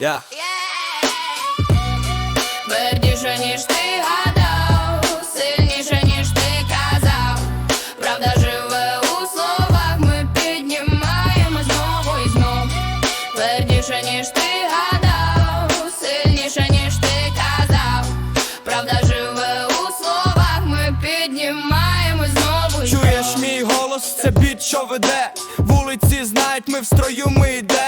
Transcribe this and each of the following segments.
Yeah. Твердіше, ніж ти гадав, сильніше, ніж ти казав. Правда живе у словах, ми піднімаємо знову і знов. Твердіше, ніж ти гадав, сильніше, ніж ти казав. Правда живе у словах, ми піднімаємо знову і знов. Чуєш мій голос, це біт, що веде. Вулиці знають, ми в строю, ми йдем.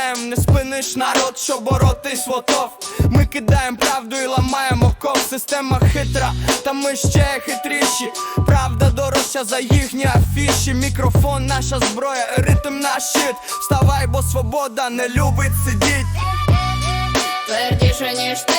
Спиниш народ, що боротись лотов. Ми кидаємо правду і ламаємо ков. Система хитра, та ми ще хитріші. Правда дорожча за їхні афіші. Мікрофон, наша зброя, ритм наш щит. Вставай, бо свобода не любить сидіть. Твердіше, ніж ти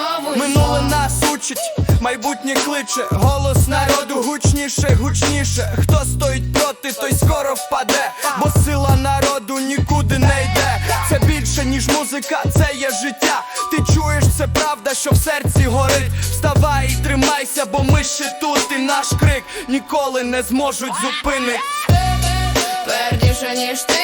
знову Минуле нас учить, майбутнє кличе, голос народу гучніше, гучніше. Хто стоїть проти, той скоро впаде, бо сила народу нікуди не йде. Це більше, ніж музика, це є життя. Ти чуєш, це правда, що в серці горить. Вставай і тримайся, бо ми ще тут, і наш крик ніколи не зможуть зупинити. Твердіше, ніж ти